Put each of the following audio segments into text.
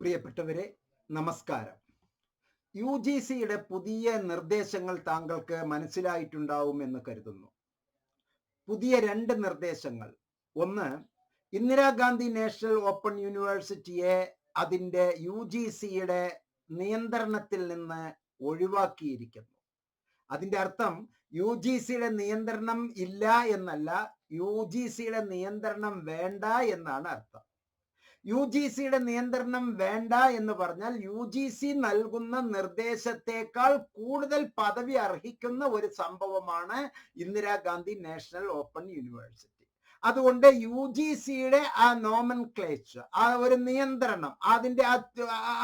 പ്രിയപ്പെട്ടവരെ നമസ്കാരം. U G സിയുടെ പുതിയ നിർദ്ദേശങ്ങൾ താങ്കൾക്ക് മനസ്സിലായിട്ടുണ്ടാവും എന്ന് കരുതുന്നു. പുതിയ രണ്ട് നിർദ്ദേശങ്ങൾ. ഒന്ന് ഇന്ദിരാഗാന്ധി നാഷണൽ ഓപ്പൺ യൂണിവേഴ്സിറ്റിയെ അതിന്റെ യു ജി സിയുടെ നിയന്ത്രണത്തിൽ നിന്ന് ഒഴിവാക്കിയിരിക്കുന്നു. അതിന്റെ അർത്ഥം യു ജി സിയുടെ നിയന്ത്രണം ഇല്ല എന്നല്ല യു ജി സിയുടെ നിയന്ത്രണം വേണ്ട എന്നാണ് അർത്ഥം. യു ജി സിയുടെ നിയന്ത്രണം വേണ്ട എന്ന് പറഞ്ഞാൽ യു ജി സി നൽകുന്ന നിർദ്ദേശത്തെക്കാൾ കൂടുതൽ പദവി അർഹിക്കുന്ന ഒരു സംഭവമാണ് ഇന്ദിരാഗാന്ധി നാഷണൽ ഓപ്പൺ യൂണിവേഴ്സിറ്റി. അതുകൊണ്ട് യു ജി സിയുടെ ആ നോമൻ ക്ലേച്ച് ആ ഒരു നിയന്ത്രണം അതിന്റെ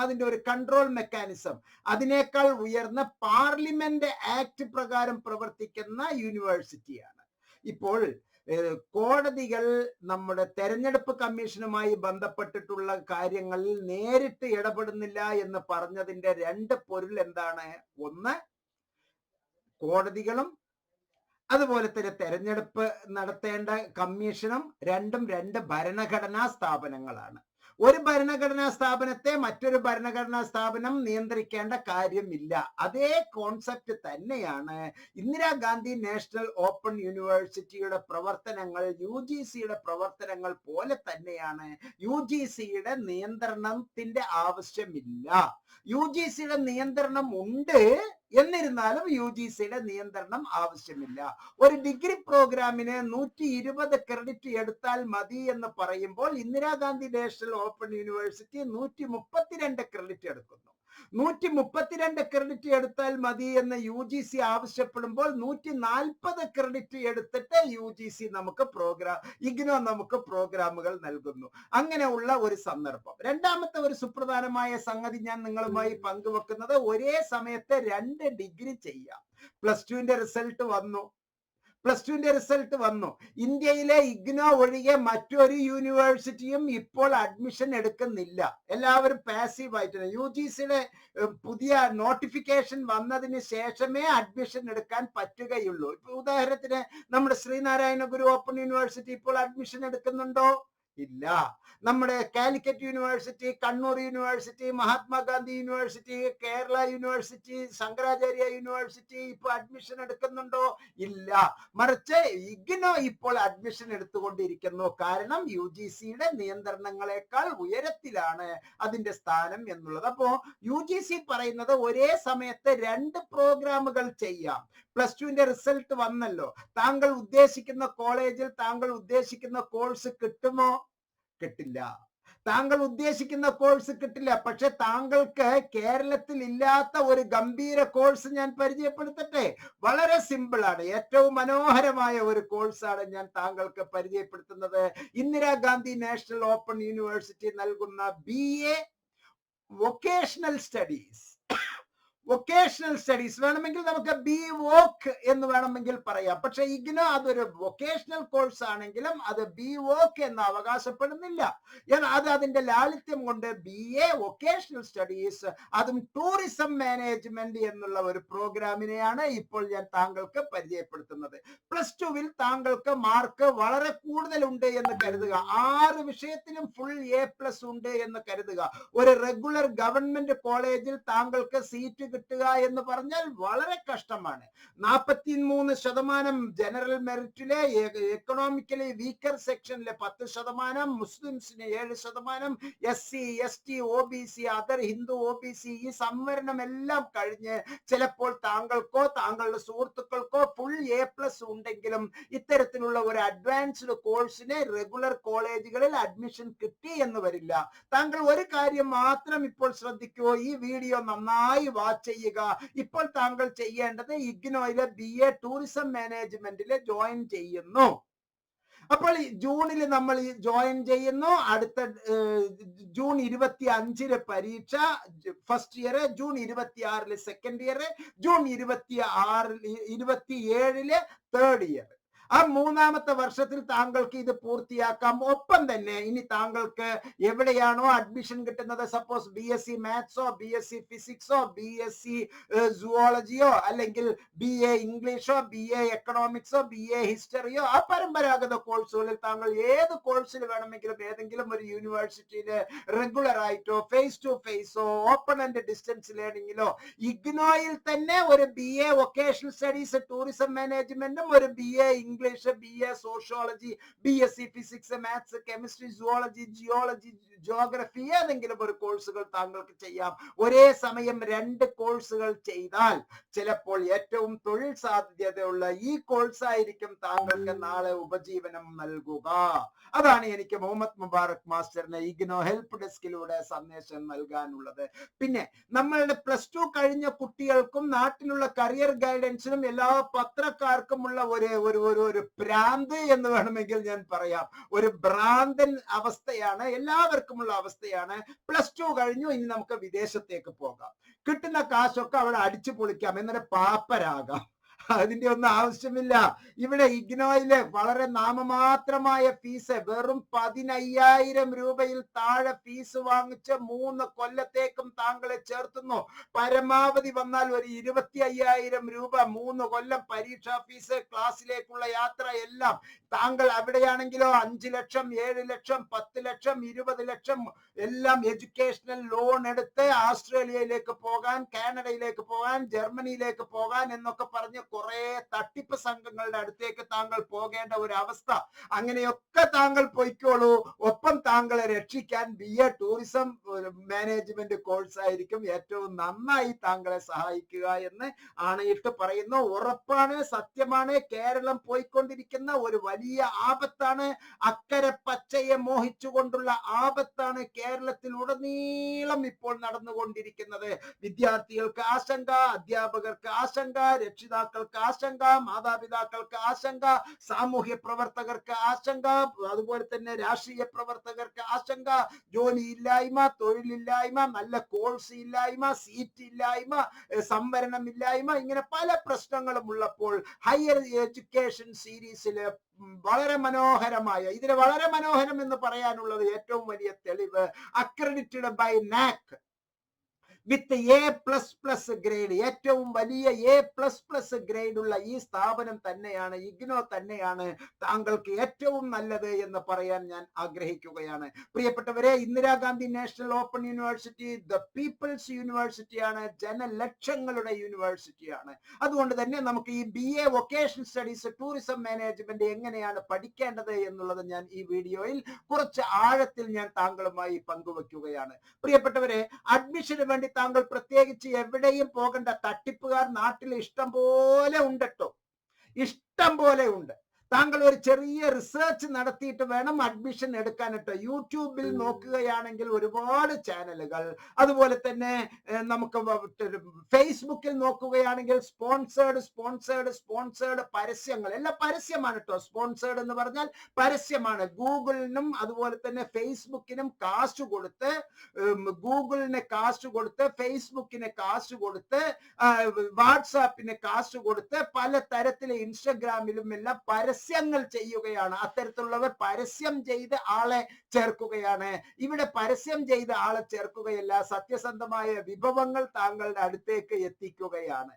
അതിന്റെ ഒരു കൺട്രോൾ മെക്കാനിസം അതിനേക്കാൾ ഉയർന്ന പാർലമെന്റ് ആക്ട് പ്രകാരം പ്രവർത്തിക്കുന്ന യൂണിവേഴ്സിറ്റിയാണ് ഇപ്പോൾ കോടതികൾ നമ്മുടെ തെരഞ്ഞെടുപ്പ് കമ്മീഷനുമായി ബന്ധപ്പെട്ടിട്ടുള്ള കാര്യങ്ങളിൽ നേരിട്ട് ഇടപെടുന്നില്ല എന്ന് പറഞ്ഞതിന്റെ രണ്ട് പൊരുൾ എന്താണ്? ഒന്ന് കോടതികളും അതുപോലെ തന്നെ തെരഞ്ഞെടുപ്പ് നടത്തേണ്ട കമ്മീഷനും രണ്ടും രണ്ട് ഭരണഘടനാ സ്ഥാപനങ്ങളാണ്. ഒരു ഭരണഘടനാ സ്ഥാപനത്തെ മറ്റൊരു ഭരണഘടനാ സ്ഥാപനം നിയന്ത്രിക്കേണ്ട കാര്യമില്ല. അതേ കോൺസെപ്റ്റ് തന്നെയാണ് ഇന്ദിരാഗാന്ധി നാഷണൽ ഓപ്പൺ യൂണിവേഴ്സിറ്റിയുടെ പ്രവർത്തനങ്ങൾ യു ജി സിയുടെ പ്രവർത്തനങ്ങൾ പോലെ തന്നെയാണ് യു ജി സിയുടെ നിയന്ത്രണത്തിന്റെ ആവശ്യമില്ല. യു ജി സിയുടെ നിയന്ത്രണം ഉണ്ട് എന്നിരുന്നാലും യു ജി സിയുടെ നിയന്ത്രണം ആവശ്യമില്ല. ഒരു ഡിഗ്രി പ്രോഗ്രാമിന് നൂറ്റി ഇരുപത് ക്രെഡിറ്റ് എടുത്താൽ മതി എന്ന് പറയുമ്പോൾ ഇന്ദിരാഗാന്ധി നാഷണൽ ഓപ്പൺ യൂണിവേഴ്സിറ്റി നൂറ്റി മുപ്പത്തിരണ്ട് ക്രെഡിറ്റ് എടുക്കുന്നു. നൂറ്റി മുപ്പത്തിരണ്ട് ക്രെഡിറ്റ് എടുത്താൽ മതി എന്ന് യു ജി സി ആവശ്യപ്പെടുമ്പോൾ നൂറ്റി നാൽപ്പത് ക്രെഡിറ്റ് എടുത്തിട്ട് യു ജി സി നമുക്ക് പ്രോഗ്രാം ഇഗ്നോ നമുക്ക് പ്രോഗ്രാമുകൾ നൽകുന്നു. അങ്ങനെയുള്ള ഒരു സന്ദർഭം. രണ്ടാമത്തെ ഒരു സുപ്രധാനമായ സംഗതി ഞാൻ നിങ്ങളുമായി പങ്കുവെക്കുന്നത് ഒരേ സമയത്ത് രണ്ട് ഡിഗ്രി ചെയ്യാം. പ്ലസ് ടുവിന്റെ റിസൾട്ട് വന്നു. പ്ലസ് ടുവിന്റെ റിസൾട്ട് വന്നു. ഇന്ത്യയിലെ ഇഗ്നോ ഒഴികെ മറ്റൊരു യൂണിവേഴ്സിറ്റിയും ഇപ്പോൾ അഡ്മിഷൻ എടുക്കുന്നില്ല. എല്ലാവരും പാസീവ് ആയിട്ടാണ് യു ജി സിയുടെ പുതിയ നോട്ടിഫിക്കേഷൻ വന്നതിന് ശേഷമേ അഡ്മിഷൻ എടുക്കാൻ പറ്റുകയുള്ളൂ. ഇപ്പൊ ഉദാഹരണത്തിന് നമ്മുടെ ശ്രീനാരായണ ഗുരു ഓപ്പൺ യൂണിവേഴ്സിറ്റി ഇപ്പോൾ അഡ്മിഷൻ എടുക്കുന്നുണ്ടോ? ഇല്ല. നമ്മുടെ Calicut University Kannur University Mahatma Gandhi University Kerala University Sankaracharya University ഇപ്പൊ അഡ്മിഷൻ എടുക്കുന്നുണ്ടോ? ഇല്ല. മറിച്ച് ഇഗ്നോ ഇപ്പോൾ അഡ്മിഷൻ എടുത്തുകൊണ്ടിരിക്കുന്നു. കാരണം യു ജി സിയുടെ നിയന്ത്രണങ്ങളെക്കാൾ ഉയരത്തിലാണ് അതിന്റെ സ്ഥാനം എന്നുള്ളത്. അപ്പോ യു ജി സി പറയുന്നത് ഒരേ സമയത്ത് രണ്ട് പ്രോഗ്രാമുകൾ ചെയ്യാം. പ്ലസ് ടുവിന്റെ റിസൾട്ട് വന്നല്ലോ. താങ്കൾ ഉദ്ദേശിക്കുന്ന കോളേജിൽ താങ്കൾ ഉദ്ദേശിക്കുന്ന കോഴ്സ് കിട്ടുമോ? കിട്ടില്ല. താങ്കൾ ഉദ്ദേശിക്കുന്ന കോഴ്സ് കിട്ടില്ല. പക്ഷെ താങ്കൾക്ക് കേരളത്തിൽ ഇല്ലാത്ത ഒരു ഗംഭീര കോഴ്സ് ഞാൻ പരിചയപ്പെടുത്തട്ടെ? വളരെ സിമ്പിൾ ആണ്. ഏറ്റവും മനോഹരമായ ഒരു കോഴ്സാണ് ഞാൻ താങ്കൾക്ക് പരിചയപ്പെടുത്തുന്നത്. ഇന്ദിരാഗാന്ധി നാഷണൽ ഓപ്പൺ യൂണിവേഴ്സിറ്റി നൽകുന്ന B vocational studies vocational studies വേണമെങ്കിൽ നമുക്ക് ബി വോക്ക് എന്ന് വേണമെങ്കിൽ പറയാം. പക്ഷെ ഇഗ്നോ അതൊരു വൊക്കേഷണൽ കോഴ്സ് ആണെങ്കിലും അത് ബി വോക്ക് എന്ന് അവകാശപ്പെടുന്നില്ല. അത് അതിന്റെ ലാളിത്യം കൊണ്ട് ബി എ വൊക്കേഷണൽ സ്റ്റഡീസ് അതും ടൂറിസം മാനേജ്മെന്റ് എന്നുള്ള ഒരു പ്രോഗ്രാമിനെയാണ് ഇപ്പോൾ ഞാൻ താങ്കൾക്ക് പരിചയപ്പെടുത്തുന്നത്. പ്ലസ് ടുവിൽ താങ്കൾക്ക് മാർക്ക് വളരെ കൂടുതലുണ്ട് എന്ന് കരുതുക. ആറ് വിഷയത്തിലും ഫുൾ എ പ്ലസ് ഉണ്ട് എന്ന് കരുതുക. ഒരു റെഗുലർ ഗവൺമെന്റ് കോളേജിൽ താങ്കൾക്ക് സീറ്റ് കിട്ടുക എന്ന് പറഞ്ഞാൽ വളരെ കഷ്ടമാണ്. നാൽപ്പത്തി മൂന്ന് ശതമാനം ജനറൽ മെറിറ്റിലെ എക്കണോമിക്കലി വീക്കർ സെക്ഷനിലെ പത്ത് ശതമാനം മുസ്ലിംസിന് ഏഴ് ശതമാനം S C S T O B C other Hindu O B C ഈ സംവരണം എല്ലാം കഴിഞ്ഞ് ചിലപ്പോൾ താങ്കൾക്കോ താങ്കളുടെ സുഹൃത്തുക്കൾക്കോ ഫുൾ എ പ്ലസ് ഉണ്ടെങ്കിലും ഇത്തരത്തിലുള്ള ഒരു അഡ്വാൻസ്ഡ് കോഴ്സിന് റെഗുലർ കോളേജുകളിൽ അഡ്മിഷൻ കിട്ടി എന്ന് വരില്ല. താങ്കൾ ഒരു കാര്യം മാത്രം ഇപ്പോൾ ശ്രദ്ധിക്കൂ. ഈ വീഡിയോ നന്നായി വാച്ച് ചെയ്യുക. ഇപ്പോൾ താങ്കൾ ചെയ്യേണ്ടത് ഇഗ്നോയിലെ ബി എ ടൂറിസം മാനേജ്മെന്റിൽ ജോയിൻ ചെയ്യുന്നു. അപ്പോൾ ജൂണിൽ നമ്മൾ ജോയിൻ ചെയ്യുന്നു. അടുത്ത ജൂൺ ഇരുപത്തി അഞ്ചിൽ പരീക്ഷ ഫസ്റ്റ് ഇയർ ജൂൺ ഇരുപത്തി ആറിൽ സെക്കൻഡ് ഇയർ ജൂൺ ഇരുപത്തി ആറിൽ ഇരുപത്തി ഏഴിൽ തേർഡ് ഇയർ ആ മൂന്നാമത്തെ വർഷത്തിൽ താങ്കൾക്ക് ഇത് പൂർത്തിയാക്കാം. ഒപ്പം തന്നെ ഇനി താങ്കൾക്ക് എവിടെയാണോ അഡ്മിഷൻ കിട്ടുന്നത്? സപ്പോസ് ബി എസ് സി മാത്സോ ബി എസ് സി ഫിസിക്സോ ബി എസ് സി സുവോളജിയോ അല്ലെങ്കിൽ ബി എ ഇംഗ്ലീഷോ ബി എ എക്കണോമിക്സോ ബി എ ഹിസ്റ്ററിയോ ആ പരമ്പരാഗത കോഴ്സുകളിൽ താങ്കൾ ഏത് കോഴ്സിൽ വേണമെങ്കിലും ഏതെങ്കിലും ഒരു യൂണിവേഴ്സിറ്റിയിൽ റെഗുലർ ആയിട്ടോ ഫേസ് ടു ഫേസോ ഓപ്പൺ ആൻഡ് ഡിസ്റ്റൻസ് ലേണിംഗിലോ ഇഗ്നോയിൽ തന്നെ ഒരു B A vocational studies tourism മാനേജ്മെന്റും ഒരു B A English B A sociology B S C physics maths chemistry zoology geology geography ഏതെങ്കിലും ഒരു കോഴ്സുകൾ താങ്കൾക്ക് ചെയ്യാം. ഒരേ സമയം രണ്ട് കോഴ്സുകൾ ചെയ്താൽ ചിലപ്പോൾ ഏറ്റവും തൊഴിൽ സാധ്യതയുള്ള ഈ കോഴ്സ് ആയിരിക്കും താങ്കൾക്ക് നാളെ ഉപജീവനം നൽകുക. അതാണ് എനിക്ക് മുഹമ്മദ് മുബാറക് മാസ്റ്ററിന് ഇഗ്നോ ഹെൽപ്പ് ഡെസ്കിലൂടെ സന്ദേശം നൽകാനുള്ളത്. പിന്നെ നമ്മളുടെ പ്ലസ് ടു കഴിഞ്ഞ കുട്ടികൾക്കും നാട്ടിലുള്ള കരിയർ ഗൈഡൻസിനും എല്ലാ പത്രക്കാർക്കുമുള്ള ഒരു ഒരു ഒരു ഒരു ഭ്രാന്ത് എന്ന് വേണമെങ്കിൽ ഞാൻ പറയാം. ഒരു ഭ്രാന്തൻ അവസ്ഥയാണ് എല്ലാവർക്കുമുള്ള അവസ്ഥയാണ്. പ്ലസ് ടു കഴിഞ്ഞു. ഇനി നമുക്ക് വിദേശത്തേക്ക് പോകാം. കിട്ടുന്ന കാശൊക്കെ അവിടെ അടിച്ചു പൊളിക്കാം. എന്നിട്ട് പാപ്പരാകാം. അതിന്റെ ഒന്നും ആവശ്യമില്ല. ഇവിടെ ഇഗ്നോയിലെ വളരെ നാമമാത്രമായ ഫീസ് വെറും പതിനയ്യായിരം രൂപയിൽ താഴെ ഫീസ് വാങ്ങിച്ച് മൂന്ന് കൊല്ലത്തേക്കും താങ്കളെ ചേർത്തുന്നു. പരമാവധി വന്നാൽ ഒരു ഇരുപത്തി അയ്യായിരം രൂപ മൂന്ന് കൊല്ലം പരീക്ഷാ ഫീസ് ക്ലാസ്സിലേക്കുള്ള യാത്ര എല്ലാം താങ്കൾ അവിടെയാണെങ്കിലോ അഞ്ചു ലക്ഷം ഏഴ് ലക്ഷം പത്ത് ലക്ഷം ഇരുപത് ലക്ഷം എല്ലാം എഡ്യൂക്കേഷണൽ ലോൺ എടുത്ത് ആസ്ട്രേലിയയിലേക്ക് പോകാൻ കാനഡയിലേക്ക് പോകാൻ ജർമ്മനിയിലേക്ക് പോകാൻ എന്നൊക്കെ പറഞ്ഞ് കുറെ തട്ടിപ്പ് സംഘങ്ങളുടെ അടുത്തേക്ക് താങ്കൾ പോകേണ്ട ഒരു അവസ്ഥ അങ്ങനെയൊക്കെ താങ്കൾ പോയിക്കോളൂ. ഒപ്പം താങ്കളെ രക്ഷിക്കാൻ B A tourism management course ആയിരിക്കും ഏറ്റവും നന്നായി താങ്കളെ സഹായിക്കുക എന്ന് ആണയിട്ട് പറയുന്നു. ഉറപ്പാണ് സത്യമാണ്. കേരളം പോയിക്കൊണ്ടിരിക്കുന്ന ഒരു വലിയ ആപത്താണ്. അക്കരെ പച്ചയെ മോഹിച്ചുകൊണ്ടുള്ള ആപത്താണ് കേരളത്തിൽ ഉടനീളം ഇപ്പോൾ നടന്നുകൊണ്ടിരിക്കുന്നത്. വിദ്യാർത്ഥികൾക്ക് ആശങ്ക അധ്യാപകർക്ക് ആശങ്ക രക്ഷിതാക്കൾക്ക് ആശങ്ക മാതാപിതാക്കൾക്ക് ആശങ്ക സാമൂഹ്യ പ്രവർത്തകർക്ക് ആശങ്ക അതുപോലെ തന്നെ രാഷ്ട്രീയ പ്രവർത്തകർക്ക് ആശങ്ക ജോലി ജോലിയില്ലായ്മ തൊഴിലില്ലായ്മ നല്ല കോഴ്സ് ഇല്ലായ്മ സീറ്റ് ഇല്ലായ്മ സംവരണം ഇല്ലായ്മ ഇങ്ങനെ പല പ്രശ്നങ്ങളും ഉള്ളപ്പോൾ ഹയർ എഡ്യൂക്കേഷൻ സീരീസിൽ വളരെ മനോഹരമായ ഇതിന് വളരെ മനോഹരം എന്ന് പറയാനുള്ളത് ഏറ്റവും വലിയ തെളിവ് accredited by NAAC with A plus plus grade. ഏറ്റവും വലിയ എ പ്ലസ് പ്ലസ് ഗ്രേഡ് ഉള്ള ഈ സ്ഥാപനം തന്നെയാണ് ഇഗ്നോ തന്നെയാണ് താങ്കൾക്ക് ഏറ്റവും നല്ലത് എന്ന് പറയാൻ ഞാൻ ആഗ്രഹിക്കുകയാണ്. പ്രിയപ്പെട്ടവരെ Indira Gandhi National Open University the people's യൂണിവേഴ്സിറ്റിയാണ് ജനലക്ഷങ്ങളുടെ യൂണിവേഴ്സിറ്റിയാണ്. അതുകൊണ്ട് തന്നെ നമുക്ക് ഈ B A vocation studies tourism management എങ്ങനെയാണ് പഠിക്കേണ്ടത് എന്നുള്ളത് ഞാൻ ഈ വീഡിയോയിൽ കുറച്ച് ആഴത്തിൽ ഞാൻ താങ്കളുമായി പങ്കുവെക്കുകയാണ് പ്രിയപ്പെട്ടവരെ അഡ്മിഷന് വേണ്ടി താങ്കൾ പ്രത്യേകിച്ച് എവിടെയും പോകേണ്ട തട്ടിപ്പുകാർ നാട്ടിൽ ഇഷ്ടം പോലെ ഉണ്ടട്ടോ. ഇഷ്ടം പോലെ ഉണ്ട്. താങ്കൾ ഒരു ചെറിയ റിസർച്ച് നടത്തിയിട്ട് വേണം അഡ്മിഷൻ എടുക്കാനിട്ട് യൂട്യൂബിൽ നോക്കുകയാണെങ്കിൽ ഒരുപാട് ചാനലുകൾ അതുപോലെ തന്നെ നമുക്ക് ഫേസ്ബുക്കിൽ നോക്കുകയാണെങ്കിൽ സ്പോൺസേഡ് സ്പോൺസേഡ് സ്പോൺസേഡ് പരസ്യങ്ങൾ. എല്ലാം പരസ്യമാണ് കേട്ടോ സ്പോൺസേഡ് എന്ന് പറഞ്ഞാൽ പരസ്യമാണ്. ഗൂഗിളിനും അതുപോലെ തന്നെ ഫേസ്ബുക്കിനും കാശ് കൊടുത്ത് ഗൂഗിളിന് കാശ് കൊടുത്ത് ഫേസ്ബുക്കിന് കാശ് കൊടുത്ത് വാട്സാപ്പിന് കാശ് കൊടുത്ത് പല തരത്തിലെ ഇൻസ്റ്റഗ്രാമിലും എല്ലാം പരസ്യങ്ങൾ ചെയ്യുകയാണ്. അത്തരത്തിലുള്ളവർ പരസ്യം ചെയ്ത് ആളെ ചേർക്കുകയാണ്. ഇവിടെ പരസ്യം ചെയ്ത് ആളെ ചേർക്കുകയല്ല സത്യസന്ധമായ വിഭവങ്ങൾ താങ്കളുടെ അടുത്തേക്ക് എത്തിക്കുകയാണ്.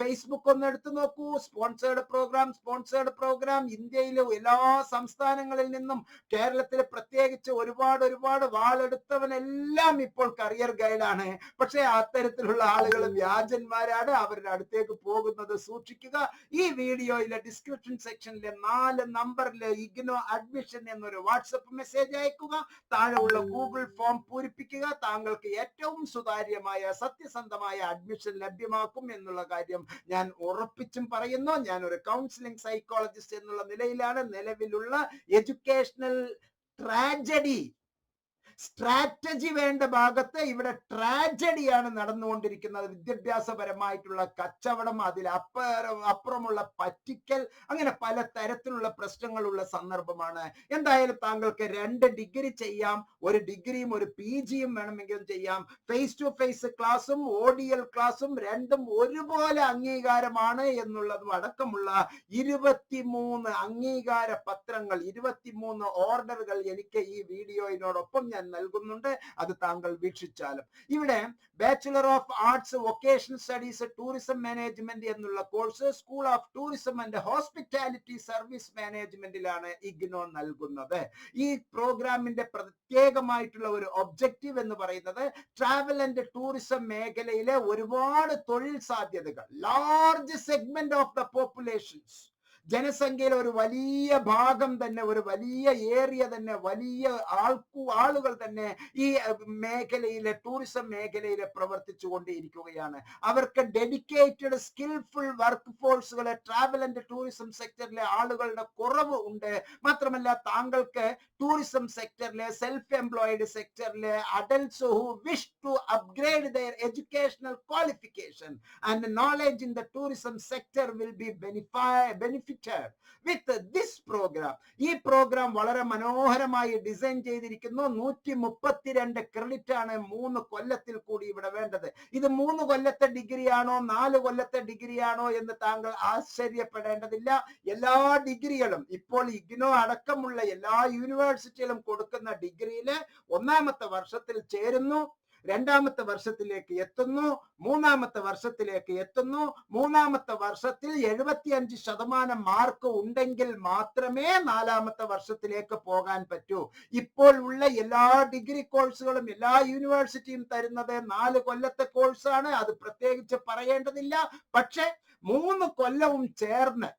ഫേസ്ബുക്ക് ഒന്ന് എടുത്തു നോക്കൂ. സ്പോൺസേർഡ് പ്രോഗ്രാം സ്പോൺസേർഡ് പ്രോഗ്രാം ഇന്ത്യയിലെ എല്ലാ സംസ്ഥാനങ്ങളിൽ നിന്നും കേരളത്തിൽ പ്രത്യേകിച്ച് ഒരുപാട് ഒരുപാട് വാളെടുത്തവനെല്ലാം ഇപ്പോൾ കരിയർ ഗൈഡാണ് പക്ഷെ അത്തരത്തിലുള്ള ആളുകൾ വ്യാജന്മാരാണ്. അവരുടെ അടുത്തേക്ക് പോകുന്നത് സൂക്ഷിക്കുക. ഈ വീഡിയോയിലെ ഡിസ്ക്രിപ്ഷൻ സെക്ഷനിലെ നാല് നമ്പറിൽ ഇഗ്നോ അഡ്മിഷൻ എന്നൊരു വാട്സപ്പ് മെസ്സേജ് അയക്കുക. താഴെയുള്ള ഗൂഗിൾ ഫോം പൂരിപ്പിക്കുക. താങ്കൾക്ക് ഏറ്റവും സുതാര്യമായ സത്യസന്ധമായ അഡ്മിഷൻ ലഭ്യമാക്കും എന്നുള്ള കാര്യം ഞാൻ ഉറപ്പിച്ചും പറയുന്നു. ഞാൻ ഒരു കൗൺസിലിംഗ് സൈക്കോളജിസ്റ്റ് എന്നുള്ള നിലയിലാണ്. നിലവിലുള്ള എഡ്യൂക്കേഷണൽ ട്രാജഡി സ്ട്രാറ്റജി വേണ്ട ഭാഗത്ത് ഇവിടെ ട്രാജഡിയാണ് നടന്നുകൊണ്ടിരിക്കുന്നത്. വിദ്യാഭ്യാസപരമായിട്ടുള്ള കച്ചവടം അതിൽ അപ്പുറം അപ്പുറമുള്ള പറ്റിക്കൽ അങ്ങനെ പല തരത്തിലുള്ള പ്രശ്നങ്ങളുള്ള സന്ദർഭമാണ്. എന്തായാലും താങ്കൾക്ക് രണ്ട് ഡിഗ്രി ചെയ്യാം ഒരു ഡിഗ്രിയും ഒരു പി ജിയും വേണമെങ്കിലും ചെയ്യാം. ഫേസ് ടു ഫേസ് ക്ലാസ്സും ഓഡിയൽ ക്ലാസ്സും രണ്ടും ഒരുപോലെ അംഗീകാരമാണ് എന്നുള്ളതും അടക്കമുള്ള ഇരുപത്തിമൂന്ന് അംഗീകാര പത്രങ്ങൾ ഇരുപത്തിമൂന്ന് ഓർഡറുകൾ എനിക്ക് ഈ വീഡിയോയിനോടൊപ്പം ഞാൻ നൽകുന്നുണ്ട്. അത് താങ്കൾ വീക്ഷിച്ചാലും. ഇവിടെ bachelor of arts vocation studies tourism management എന്നുള്ള course school of tourism and hospitality service മാനേജ്മെന്റിലാണ് IGNOU നൽകുന്നത്. ഈ പ്രോഗ്രാമിന്റെ പ്രത്യേകമായിട്ടുള്ള ഒരു ഒബ്ജക്റ്റീവ് എന്ന് പറയുന്നത് ട്രാവൽ ആൻഡ് ടൂറിസം മേഖലയിലെ ഒരുപാട് തൊഴിൽ സാധ്യതകൾ large segment of the populations ജനസംഖ്യയിൽ ഒരു വലിയ ഭാഗം തന്നെ ഒരു വലിയ ഏരിയ തന്നെ വലിയ ആൾക്കു ആളുകൾ തന്നെ ഈ മേഖലയിലെ ടൂറിസം മേഖലയിൽ പ്രവർത്തിച്ചു കൊണ്ടിരിക്കുകയാണ് അവർക്ക് ഡെഡിക്കേറ്റഡ് സ്കിൽഫുൾ വർക്ക് ഫോഴ്സുകളെ ട്രാവൽ ആൻഡ് ടൂറിസം സെക്ടറിലെ ആളുകളുടെ കുറവ് ഉണ്ട്. മാത്രമല്ല താങ്കൾക്ക് ടൂറിസം സെക്ടറിലെ self employed സെക്ടറിലെ adults who wish to upgrade their educational qualification and knowledge in the tourism sector will be benefit benefited with this programme ഈ പ്രോഗ്രാം വളരെ മനോഹരമായി ഡിസൈൻ ചെയ്തിരിക്കുന്നു. നൂറ്റി മുപ്പത്തിരണ്ട് ക്രെഡിറ്റ് ആണ് മൂന്ന് കൊല്ലത്തിൽ കൂടി ഇവിടെ വേണ്ടത്. ഇത് മൂന്ന് കൊല്ലത്തെ ഡിഗ്രി ആണോ നാല് കൊല്ലത്തെ ഡിഗ്രി ആണോ എന്ന് താങ്കൾ ആശ്ചര്യപ്പെടേണ്ടതില്ല. എല്ലാ ഡിഗ്രികളും ഇപ്പോൾ ഇഗ്നോ അടക്കമുള്ള എല്ലാ യൂണിവേഴ്സിറ്റിയിലും കൊടുക്കുന്ന ഡിഗ്രിയിൽ ഒന്നാമത്തെ വർഷത്തിൽ ചേരുന്നു. രണ്ടാമത്തെ വർഷത്തിലേക്ക് എത്തുന്നു മൂന്നാമത്തെ വർഷത്തിലേക്ക് എത്തുന്നു മൂന്നാമത്തെ വർഷത്തിൽ എഴുപത്തിയഞ്ച് ശതമാനം മാർക്ക് ഉണ്ടെങ്കിൽ മാത്രമേ നാലാമത്തെ വർഷത്തിലേക്ക് പോകാൻ പറ്റൂ. ഇപ്പോൾ ഉള്ള എല്ലാ ഡിഗ്രി കോഴ്സുകളും എല്ലാ യൂണിവേഴ്സിറ്റിയും തരുന്നത് നാല് കൊല്ലത്തെ കോഴ്സാണ് അത് പ്രത്യേകിച്ച് പറയേണ്ടതില്ല. പക്ഷെ മൂന്ന് കൊല്ലവും ചേർന്ന്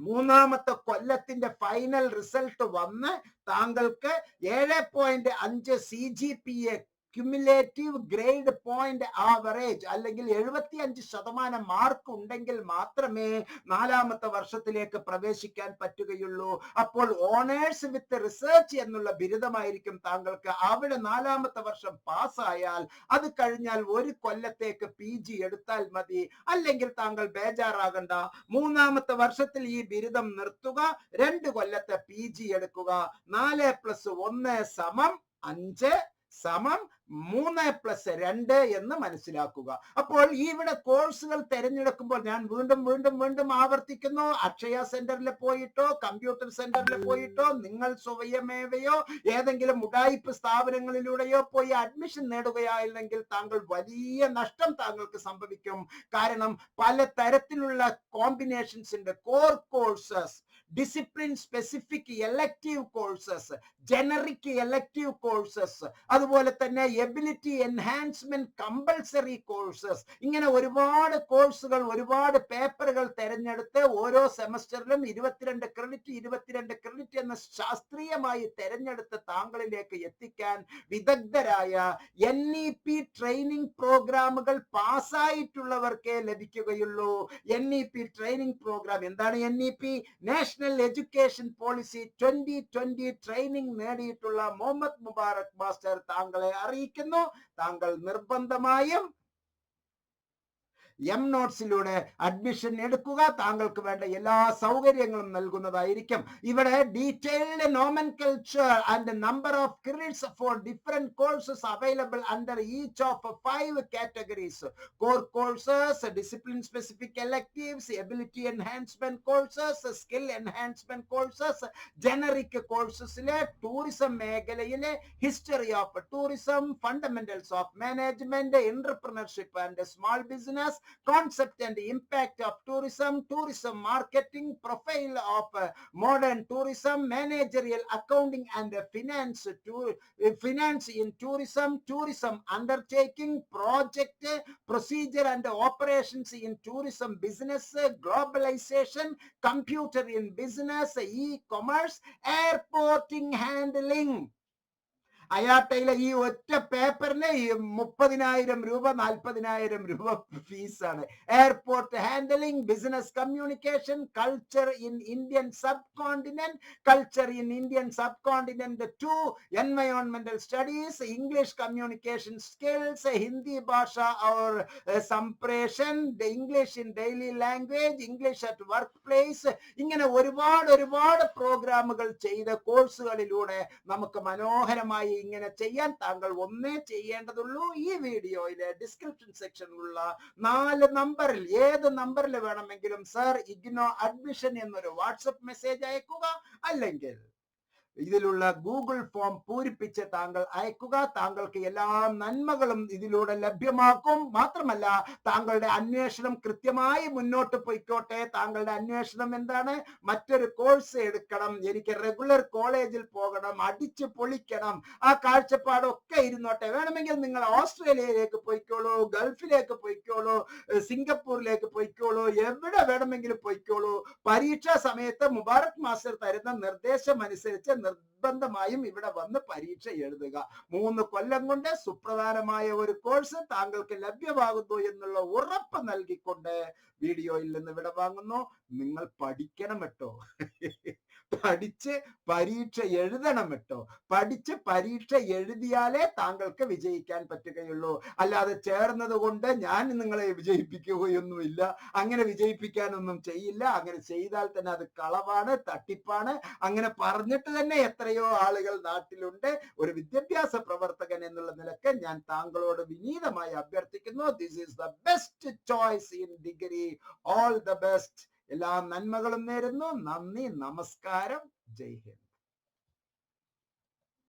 മൂന്നാമത്തെ കൊല്ലത്തിന്റെ ഫൈനൽ റിസൾട്ട് വന്ന് താങ്കൾക്ക് ഏഴ് പോയിന്റ് അഞ്ച് C G P A cumulative grade point average അല്ലെങ്കിൽ എഴുപത്തി അഞ്ച് ശതമാനം മാർക്ക് ഉണ്ടെങ്കിൽ മാത്രമേ നാലാമത്തെ വർഷത്തിലേക്ക് പ്രവേശിക്കാൻ പറ്റുകയുള്ളൂ. അപ്പോൾ ഓണേഴ്സ് വിത്ത് റിസർച്ച് എന്നുള്ള ബിരുദമായിരിക്കും താങ്കൾക്ക്. അവിടെ നാലാമത്തെ വർഷം പാസ്സായാൽ അത് കഴിഞ്ഞാൽ ഒരു കൊല്ലത്തേക്ക് പി ജി എടുത്താൽ മതി. അല്ലെങ്കിൽ താങ്കൾ ബേജാറാകണ്ട. മൂന്നാമത്തെ വർഷത്തിൽ ഈ ബിരുദം നിർത്തുക. രണ്ട് കൊല്ലത്തെ പി ജി എടുക്കുക. നാല് പ്ലസ് ഒന്ന് സമം അഞ്ച് സമം മൂന്ന് പ്ലസ് രണ്ട് എന്ന് മനസ്സിലാക്കുക. അപ്പോൾ ഇവിടെ കോഴ്സുകൾ തിരഞ്ഞെടുക്കുമ്പോൾ ഞാൻ വീണ്ടും വീണ്ടും വീണ്ടും ആവർത്തിക്കുന്നു. അക്ഷയ സെന്ററിൽ പോയിട്ടോ കമ്പ്യൂട്ടർ സെന്ററിൽ പോയിട്ടോ നിങ്ങൾ സ്വയമേവയോ ഏതെങ്കിലും ഉടായ്പ സ്ഥാപനങ്ങളിലൂടെയോ പോയി അഡ്മിഷൻ നേടുകയായില്ലെങ്കിൽ താങ്കൾ വലിയ നഷ്ടം താങ്കൾക്ക് സംഭവിക്കും. കാരണം പല തരത്തിലുള്ള കോമ്പിനേഷൻസ് ഉണ്ട്. Core courses discipline specific elective courses generic elective courses അതുപോലെ തന്നെ എബിലിറ്റി എൻഹാൻസ്മെന്റ് കമ്പൽസറി കോഴ്സസ് ഇങ്ങനെ ഒരുപാട് കോഴ്സുകൾ ഒരുപാട് പേപ്പറുകൾ തെരഞ്ഞെടുത്ത് ഓരോ സെമസ്റ്ററിലും ഇരുപത്തിരണ്ട് ക്രെഡിറ്റ് ഇരുപത്തിരണ്ട് ക്രെഡിറ്റ് എന്ന ശാസ്ത്രീയമായി തെരഞ്ഞെടുത്ത് താങ്കളിലേക്ക് എത്തിക്കാൻ വിദഗ്ധരായ എൻ ഇ പി ട്രെയിനിങ് പ്രോഗ്രാമുകൾ പാസ്സായിട്ടുള്ളവർക്കേ ലഭിക്കുകയുള്ളൂ. N E P training programme എന്താണ് N E P National Education Policy twenty twenty training നേടിയിട്ടുള്ള മുഹമ്മദ് മുബാറക് മാസ്റ്റർ താങ്കളെ അറിയിക്കുന്നു. താങ്കൾ നിർബന്ധമായും എം നോട്ട്സിലൂടെ അഡ്മിഷൻ എടുക്കുക. താങ്കൾക്ക് വേണ്ട എല്ലാ സൗകര്യങ്ങളും നൽകുന്നതായിരിക്കും. ഇവിടെ detailed nomenclature and number of credits for different courses available under each of five categories core courses discipline specific electives ability enhancement courses skill enhancement courses generic കോഴ്സസിലെ tourism മേഖലയിലെ history of tourism fundamentals of management entrepreneurship and small business concept and impact of tourism, tourism marketing, profile of uh, modern tourism, managerial accounting and finance, uh, finance in tourism, tourism undertaking, project, uh, procedure and operations in tourism business, globalization, computer in business, e-commerce, airporting handling. അയാട്ടയിലെ ഈ ഒറ്റ പേപ്പറിന് ഈ മുപ്പതിനായിരം രൂപ നാൽപ്പതിനായിരം രൂപ ഫീസാണ്. Airport handling business communication culture in Indian subcontinent culture in Indian subcontinent to എൻവയോൺമെന്റൽ studies English communication skills Hindi ഭാഷ or സംപ്രേഷൻ English in daily language English at workplace ഇങ്ങനെ ഒരുപാട് ഒരുപാട് പ്രോഗ്രാമുകൾ ചെയ്ത കോഴ്സുകളിലൂടെ നമുക്ക് മനോഹരമായി ഇങ്ങനെ ചെയ്യാൻ താങ്കൾ ഒന്നേ ചെയ്യേണ്ടതുള്ളൂ. ഈ വീഡിയോയിലെ ഡിസ്ക്രിപ്ഷൻ സെക്ഷനിലുള്ള നാല് നമ്പറിൽ ഏത് നമ്പറിൽ വേണമെങ്കിലും സർ ഇഗ്നോ അഡ്മിഷൻ എന്നൊരു വാട്സപ്പ് മെസ്സേജ് അയക്കുക. അല്ലെങ്കിൽ ഇതിലുള്ള ഗൂഗിൾ ഫോം പൂരിപ്പിച്ച് താങ്കൾ അയക്കുക. താങ്കൾക്ക് എല്ലാ നന്മകളും ഇതിലൂടെ ലഭ്യമാക്കും. മാത്രമല്ല താങ്കളുടെ അന്വേഷണം കൃത്യമായി മുന്നോട്ട് പോയിക്കോട്ടെ. താങ്കളുടെ അന്വേഷണം എന്താണ്? മറ്റൊരു കോഴ്സ് എടുക്കണം. എനിക്ക് റെഗുലർ കോളേജിൽ പോകണം. അടിച്ചു പൊളിക്കണം. ആ കാഴ്ചപ്പാടൊക്കെ ഇരുന്നോട്ടെ. വേണമെങ്കിൽ നിങ്ങൾ ഓസ്ട്രേലിയയിലേക്ക് പോയിക്കോളൂ ഗൾഫിലേക്ക് പോയിക്കോളൂ സിംഗപ്പൂരിലേക്ക് പോയിക്കോളൂ എവിടെ വേണമെങ്കിലും പോയിക്കോളൂ. പരീക്ഷാ സമയത്ത് മുബാറക് മാസ്റ്റർ തരുന്ന നിർദ്ദേശം അനുസരിച്ച് നിർബന്ധമായും ഇവിടെ വന്ന് പരീക്ഷ എഴുതുക. മൂന്ന് കൊല്ലം കൊണ്ട് സുപ്രധാനമായ ഒരു കോഴ്സ് താങ്കൾക്ക് ലഭ്യമാകുന്നു എന്നുള്ള ഉറപ്പ് നൽകിക്കൊണ്ട് വീഡിയോയിൽ നിന്ന് ഇവിടെ വാങ്ങുന്നു നിങ്ങൾ പഠിക്കണം കേട്ടോ. പഠിച്ച് പരീക്ഷ എഴുതണം കേട്ടോ. പഠിച്ച് പരീക്ഷ എഴുതിയാലേ താങ്കൾക്ക് വിജയിക്കാൻ പറ്റുകയുള്ളൂ. അല്ലാതെ ചേർന്നത് കൊണ്ട് ഞാൻ നിങ്ങളെ വിജയിപ്പിക്കുകയൊന്നുമില്ല. അങ്ങനെ വിജയിപ്പിക്കാനൊന്നും ചെയ്യില്ല. അങ്ങനെ ചെയ്താൽ തന്നെ അത് കളവാണ് തട്ടിപ്പാണ്. അങ്ങനെ പറഞ്ഞിട്ട് തന്നെ എത്രയോ ആളുകൾ നാട്ടിലുണ്ട്. ഒരു വിദ്യാഭ്യാസ പ്രവർത്തകൻ എന്നുള്ള നിലയ്ക്ക് ഞാൻ താങ്കളോട് വിനീതമായി അഭ്യർത്ഥിക്കുന്നു. This is the best choice in degree all the best എല്ലാ നന്മകളും നേരുന്നു. നന്ദി നമസ്കാരം. ജയ് ഹിന്ദ്.